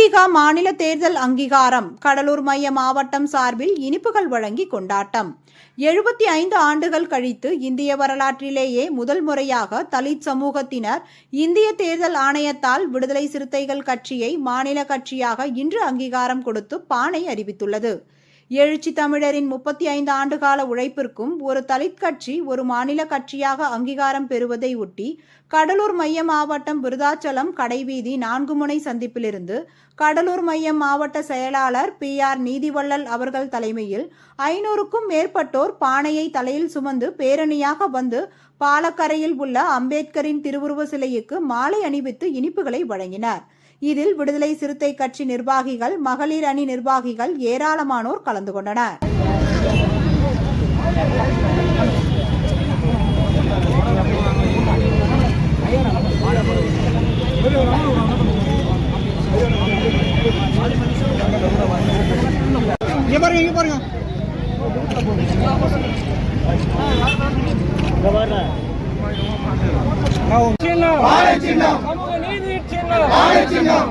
பாஜக மாநில தேர்தல் அங்கீகாரம் கடலூர் மைய மாவட்டம் சார்பில் இனிப்புகள் வழங்கி கொண்டாட்டம். எழுபத்தி ஐந்து ஆண்டுகள் கழித்து இந்திய வரலாற்றிலேயே முதல் முறையாக தலித் சமூகத்தினர் இந்திய தேர்தல் ஆணையத்தால் விடுதலை சிறுத்தைகள் கட்சியை மாநில கட்சியாக இன்று அங்கீகாரம் கொடுத்து பானை அறிவித்துள்ளது. எழுச்சி தமிழரின் முப்பத்தி ஐந்து ஆண்டுகால உழைப்பிற்கும் ஒரு தலித் கட்சி ஒரு மாநில கட்சியாக அங்கீகாரம் பெறுவதை ஒட்டி கடலூர் மைய மாவட்டம் விருதாச்சலம் கடைவீதி நான்கு முனை சந்திப்பிலிருந்து கடலூர் மையம் மாவட்ட செயலாளர் பி ஆர் நீதிவள்ளல் அவர்கள் தலைமையில் ஐநூறுக்கும் மேற்பட்டோர் பானையை தலையில் சுமந்து பேரணியாக வந்து பாலக்கரையில் உள்ள அம்பேத்கரின் திருவுருவ சிலைக்கு மாலை அணிவித்து இனிப்புகளை வழங்கினார். இதில் விடுதலை சிறுத்தை கட்சி நிர்வாகிகள் மகளிர் அணி நிர்வாகிகள் ஏராளமானோர் கலந்து கொண்டனர். பாருங்க இங்க பாருங்க சின்னம் சின்னம் சமூக நீதி சின்னம் சின்னம்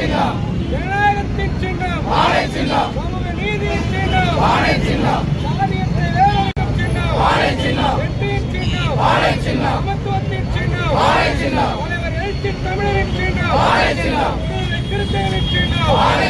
சின்னம். ஜனநாயகத்தின் சின்னம். வாழை சின்னம். சமூக நீதியின் சின்னம். வாழை சின்னம். சாதியத்தை வேலைக்கும் சின்னம். வாழை சின்னம். வெற்றியின் சின்னம். வாழை சின்னம். சமத்துவத்தின் சின்னம். வாழை சின்னம். தலைவர் எழுச்சி தமிழரின் சின்னம். வாழை சின்னம். திருத்தேவின் சின்னம். வாழை